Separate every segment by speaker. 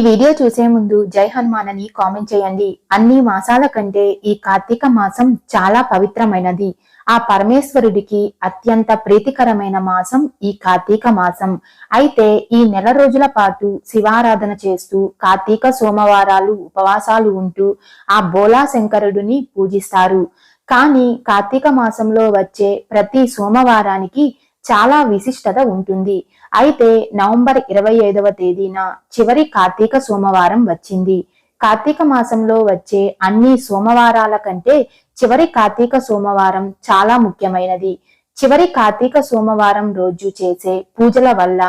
Speaker 1: ఈ వీడియో చూసే ముందు జై హనుమాన్ అని కామెంట్ చేయండి. అన్ని మాసాల కంటే ఈ కార్తీక మాసం చాలా పవిత్రమైనది. ఆ పరమేశ్వరుడికి అత్యంత ప్రీతికరమైన మాసం ఈ కార్తీక మాసం. అయితే ఈ నెల రోజుల పాటు శివారాధన చేస్తూ కార్తీక సోమవారాలు ఉపవాసాలు ఉంటూ ఆ బోలా శంకరుడిని పూజిస్తారు. కానీ కార్తీక మాసంలో వచ్చే ప్రతి సోమవారానికి చాలా విశిష్టత ఉంటుంది. అయితే నవంబర్ ఇరవై ఐదవ తేదీన చివరి కార్తీక సోమవారం వచ్చింది. కార్తీక మాసంలో వచ్చే అన్ని సోమవారాల కంటే చివరి కార్తీక సోమవారం చాలా ముఖ్యమైనది. చివరి కార్తీక సోమవారం రోజు చేసే పూజల వల్ల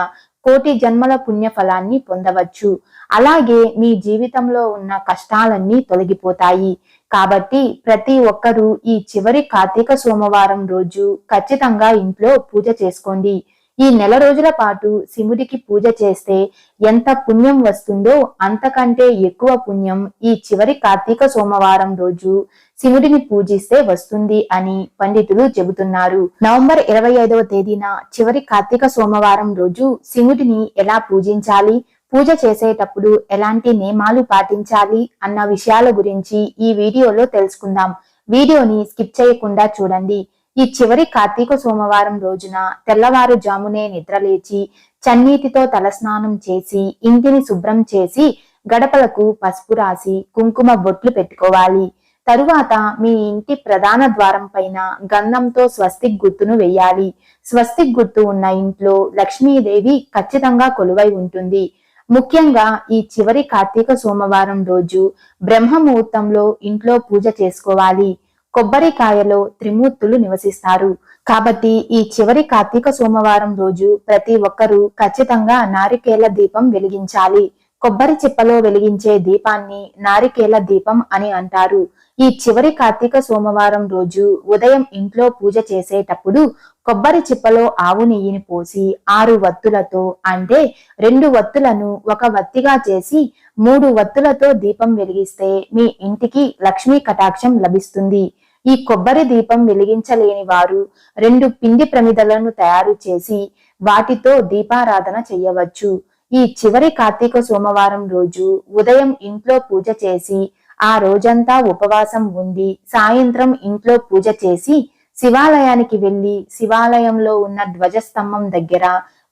Speaker 1: కోటి జన్మల పుణ్య ఫలాన్ని పొందవచ్చు. అలాగే మీ జీవితంలో ఉన్న కష్టాలన్నీ తొలగిపోతాయి. కాబట్టి ప్రతి ఒక్కరూ ఈ చివరి కార్తీక సోమవారం రోజు ఖచ్చితంగా ఇంట్లో పూజ చేసుకోండి. ఈ నెల రోజుల పాటు శివుడికి పూజ చేస్తే ఎంత పుణ్యం వస్తుందో అంతకంటే ఎక్కువ పుణ్యం ఈ చివరి కార్తీక సోమవారం రోజు శివుడిని పూజిస్తే వస్తుంది అని పండితులు చెబుతున్నారు. నవంబర్ ఇరవై ఐదవ తేదీన చివరి కార్తీక సోమవారం రోజు శివుడిని ఎలా పూజించాలి? పూజ చేసేటప్పుడు ఎలాంటి నియమాలు పాటించాలి అన్న విషయాల గురించి ఈ వీడియోలో తెలుసుకుందాం. వీడియోని స్కిప్ చేయకుండా చూడండి. ఈ చివరి కార్తీక సోమవారం రోజున తెల్లవారుజామునే నిద్రలేచి చన్నీటితో తలస్నానం చేసి ఇంటిని శుభ్రం చేసి గడపలకు పసుపు రాసి కుంకుమ బొట్లు పెట్టుకోవాలి. తరువాత మీ ఇంటి ప్రధాన ద్వారం పైన గంధంతో స్వస్తిక్ గుర్తును వెయ్యాలి. స్వస్తిక్ గుర్తు ఉన్న ఇంట్లో లక్ష్మీదేవి ఖచ్చితంగా కొలువై ఉంటుంది. ముఖ్యంగా ఈ చివరి కార్తీక సోమవారం రోజు బ్రహ్మ ముహూర్తంలో ఇంట్లో పూజ చేసుకోవాలి. కొబ్బరికాయలో త్రిమూర్తులు నివసిస్తారు. కాబట్టి ఈ చివరి కార్తీక సోమవారం రోజు ప్రతి ఒక్కరూ ఖచ్చితంగా నారికేల దీపం వెలిగించాలి. కొబ్బరి చిప్పలో వెలిగించే దీపాన్ని నారికేల దీపం అని అంటారు. ఈ చివరి కార్తీక సోమవారం రోజు ఉదయం ఇంట్లో పూజ చేసేటప్పుడు కొబ్బరి చిప్పలో ఆవు నెయ్యిని పోసి ఆరు వత్తులతో అంటే రెండు వత్తులను ఒక వత్తిగా చేసి మూడు వత్తులతో దీపం వెలిగిస్తే మీ ఇంటికి లక్ష్మీ కటాక్షం లభిస్తుంది. ఈ కొబ్బరి దీపం వెలిగించలేని వారు రెండు పిండి ప్రమిదలను తయారు చేసి వాటితో దీపారాధన చేయవచ్చు. ఈ చివరి కార్తీక సోమవారం రోజు ఉదయం ఇంట్లో పూజ చేసి ఆ రోజంతా ఉపవాసం ఉండి సాయంత్రం ఇంట్లో పూజ చేసి శివాలయానికి వెళ్ళి శివాలయంలో ఉన్న ధ్వజస్తంభం దగ్గర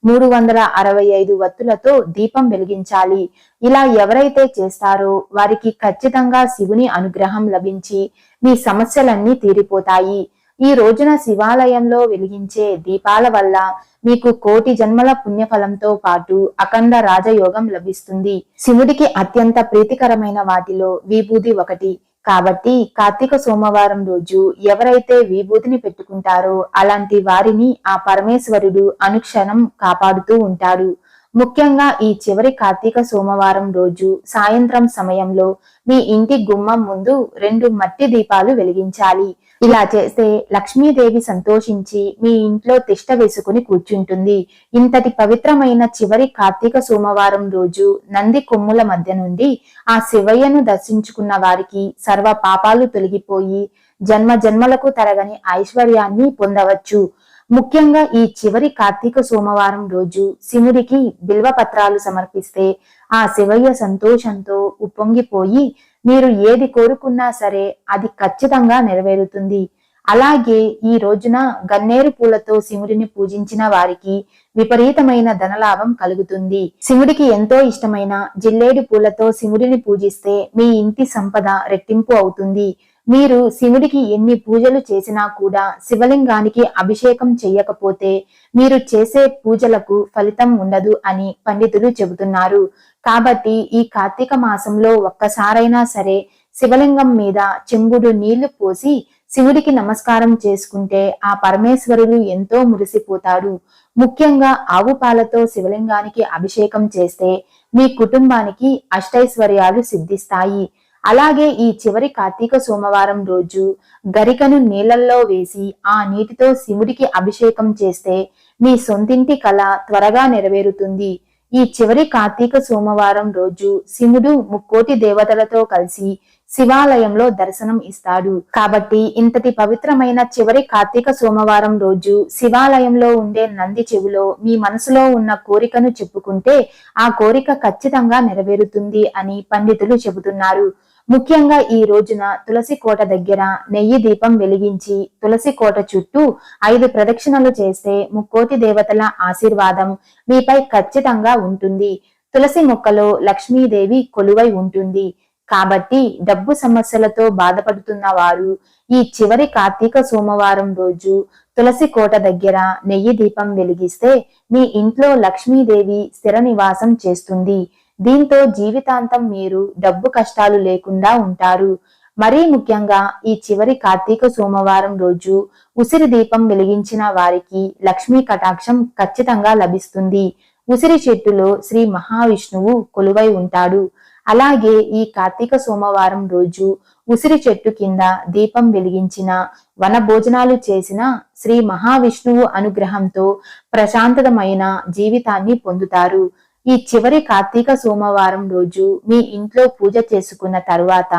Speaker 1: మూడు వందల అరవై ఐదు వత్తులతో దీపం వెలిగించాలి. ఇలా ఎవరైతే చేస్తారో వారికి ఖచ్చితంగా శివుని అనుగ్రహం లభించి మీ సమస్యలన్నీ తీరిపోతాయి. ఈ రోజున శివాలయంలో వెలిగించే దీపాల వల్ల మీకు కోటి జన్మల పుణ్యఫలంతో పాటు అఖండ రాజయోగం లభిస్తుంది. శివుడికి అత్యంత ప్రీతికరమైన వాటిలో విభూది ఒకటి. కాబట్టి కార్తీక సోమవారం రోజు ఎవరైతే విభూతిని పెట్టుకుంటారో అలాంటి వారిని ఆ పరమేశ్వరుడు అనుక్షణం కాపాడుతూ ఉంటాడు. ముఖ్యంగా ఈ చివరి కార్తీక సోమవారం రోజు సాయంత్రం సమయంలో మీ ఇంటి గుమ్మం ముందు రెండు మట్టి దీపాలు వెలిగించాలి. ఇలా చేస్తే లక్ష్మీదేవి సంతోషించి మీ ఇంట్లో తిష్ట వేసుకుని కూర్చుంటుంది. ఇంతటి పవిత్రమైన చివరి కార్తీక సోమవారం రోజు నంది కొమ్ముల మధ్య నుండి ఆ శివయ్యను దర్శించుకున్న వారికి సర్వ పాపాలు తొలగిపోయి జన్మ జన్మలకు తరగని ఐశ్వర్యాన్ని పొందవచ్చు. ముఖ్యంగా ఈ చివరి కార్తీక సోమవారం రోజు శివుడికి బిల్వ పత్రాలు సమర్పిస్తే ఆ శివయ్య సంతోషంతో ఉప్పొంగిపోయి మీరు ఏది కోరుకున్నా సరే అది ఖచ్చితంగా నెరవేరుతుంది. అలాగే ఈ రోజున గన్నేరు పూలతో శివుడిని పూజించిన వారికి విపరీతమైన ధనలాభం కలుగుతుంది. శివుడికి ఎంతో ఇష్టమైన జిల్లేడు పూలతో శివుడిని పూజిస్తే మీ ఇంటి సంపద రెట్టింపు అవుతుంది. మీరు శివుడికి ఎన్ని పూజలు చేసినా కూడా శివలింగానికి అభిషేకం చేయకపోతే మీరు చేసే పూజలకు ఫలితం ఉండదు అని పండితులు చెబుతున్నారు. కాబట్టి ఈ కార్తీక మాసంలో ఒక్కసారైనా సరే శివలింగం మీద చెంబుడు నీళ్ళు పోసి శివుడికి నమస్కారం చేసుకుంటే ఆ పరమేశ్వరుడు ఎంతో మురిసిపోతారు. ముఖ్యంగా ఆవు పాలతో శివలింగానికి అభిషేకం చేస్తే మీ కుటుంబానికి అష్టైశ్వర్యాలు సిద్ధిస్తాయి. అలాగే ఈ చివరి కార్తీక సోమవారం రోజు గరికను నీళ్ళల్లో వేసి ఆ నీటితో శివుడికి అభిషేకం చేస్తే మీ సొంతింటి కళ త్వరగా నెరవేరుతుంది. ఈ చివరి కార్తీక సోమవారం రోజు శివుడు ముక్కోటి దేవతలతో కలిసి శివాలయంలో దర్శనం ఇస్తాడు. కాబట్టి ఇంతటి పవిత్రమైన చివరి కార్తీక సోమవారం రోజు శివాలయంలో ఉండే నంది చెవిలో మీ మనసులో ఉన్న కోరికను చెప్పుకుంటే ఆ కోరిక ఖచ్చితంగా నెరవేరుతుంది అని పండితులు చెబుతున్నారు. ముఖ్యంగా ఈ రోజున తులసి కోట దగ్గర నెయ్యి దీపం వెలిగించి తులసి కోట చుట్టూ ఐదు ప్రదక్షిణలు చేస్తే ముక్కోటి దేవతల ఆశీర్వాదం మీపై ఖచ్చితంగా ఉంటుంది. తులసి మొక్కలో లక్ష్మీదేవి కొలువై ఉంటుంది. కాబట్టి డబ్బు సమస్యలతో బాధపడుతున్న వారు ఈ చివరి కార్తీక సోమవారం రోజు తులసి కోట దగ్గర నెయ్యి దీపం వెలిగిస్తే మీ ఇంట్లో లక్ష్మీదేవి స్థిర నివాసం చేస్తుంది. దీంతో జీవితాంతం మీరు డబ్బు కష్టాలు లేకుండా ఉంటారు. మరీ ముఖ్యంగా ఈ చివరి కార్తీక సోమవారం రోజు ఉసిరి దీపం వెలిగించిన వారికి లక్ష్మీ కటాక్షం ఖచ్చితంగా లభిస్తుంది. ఉసిరి చెట్టులో శ్రీ మహావిష్ణువు కొలువై ఉంటాడు. అలాగే ఈ కార్తీక సోమవారం రోజు ఉసిరి చెట్టు కింద దీపం వెలిగించిన వన భోజనాలు చేసిన శ్రీ మహావిష్ణువు అనుగ్రహంతో ప్రశాంతమైన జీవితాన్ని పొందుతారు. ఈ చివరి కార్తీక సోమవారం రోజు మీ ఇంట్లో పూజ చేసుకున్న తరువాత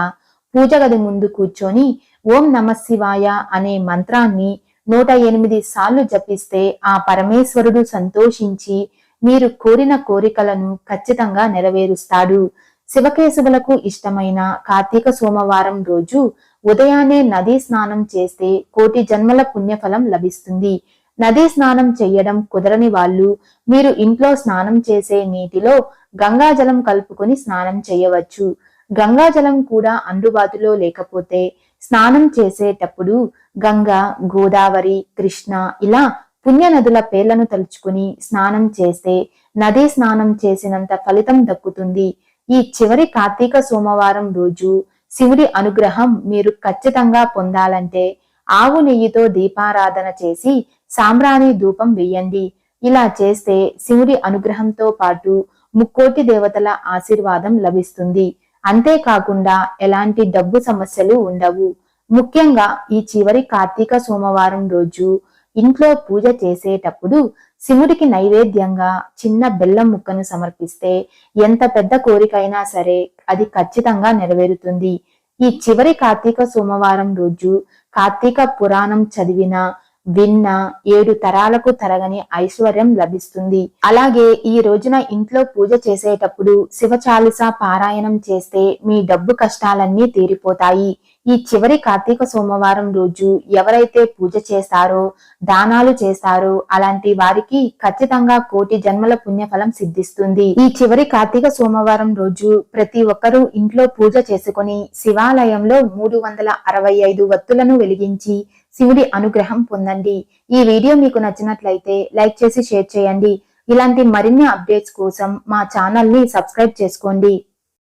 Speaker 1: పూజ గది ముందు కూర్చొని ఓం నమ శివాయ అనే మంత్రాన్ని నూట ఎనిమిది సార్లు జపిస్తే ఆ పరమేశ్వరుడు సంతోషించి మీరు కోరిన కోరికలను ఖచ్చితంగా నెరవేరుస్తాడు. శివకేశవులకు ఇష్టమైన కార్తీక సోమవారం రోజు ఉదయాన్నే నదీ స్నానం చేస్తే కోటి జన్మల పుణ్యఫలం లభిస్తుంది. నదీ స్నానం చేయడం కుదరని వాళ్ళు మీరు ఇంట్లో స్నానం చేసే నీటిలో గంగాజలం కలుపుకొని స్నానం చేయవచ్చు గంగాజలం కూడా అందుబాటులో లేకపోతే స్నానం చేసేటప్పుడు గంగా గోదావరి కృష్ణ ఇలా పుణ్య నదుల పేర్లను తలుచుకుని స్నానం చేస్తే నదీ స్నానం చేసినంత ఫలితం దక్కుతుంది. ఈ చివరి కార్తీక సోమవారం రోజు శివుడి అనుగ్రహం మీరు ఖచ్చితంగా పొందాలంటే ఆవు నెయ్యితో దీపారాధన చేసి సాంబ్రాణి ధూపం వేయండి ఇలా చేస్తే శివుడి అనుగ్రహంతో పాటు ముక్కోటి దేవతల ఆశీర్వాదం లభిస్తుంది. అంతేకాకుండా ఎలాంటి డబ్బు సమస్యలు ఉండవు. ముఖ్యంగా ఈ చివరి కార్తీక సోమవారం రోజు ఇంట్లో పూజ చేసేటప్పుడు శివుడికి నైవేద్యంగా చిన్న బెల్లం ముక్కను సమర్పిస్తే ఎంత పెద్ద కోరికైనా సరే అది ఖచ్చితంగా నెరవేరుతుంది. ఈ చివరి కార్తీక సోమవారం రోజు కార్తీక పురాణం చదివిన విన్న ఏడు తరాలకు తరగని ఐశ్వర్యం లభిస్తుంది. అలాగే ఈ రోజున ఇంట్లో పూజ చేసేటప్పుడు శివ శివచాలిస పారాయణం చేస్తే మీ డబ్బు కష్టాలన్నీ తీరిపోతాయి. ఈ చివరి కార్తీక సోమవారం రోజు ఎవరైతే పూజ చేస్తారో దానాలు చేస్తారో అలాంటి వారికి ఖచ్చితంగా కోటి జన్మల పుణ్యఫలం సిద్ధిస్తుంది. ఈ చివరి కార్తీక సోమవారం రోజు ప్రతి ఒక్కరూ ఇంట్లో పూజ చేసుకుని శివాలయంలో మూడు వందల అరవై ఐదు వత్తులను వెలిగించి శివుడి అనుగ్రహం పొందండి. ఈ వీడియో మీకు నచ్చినట్లయితే లైక్ చేసి షేర్ చేయండి. ఇలాంటి మరిన్ని అప్డేట్స్ కోసం మా ఛానల్ని సబ్స్క్రైబ్ చేసుకోండి.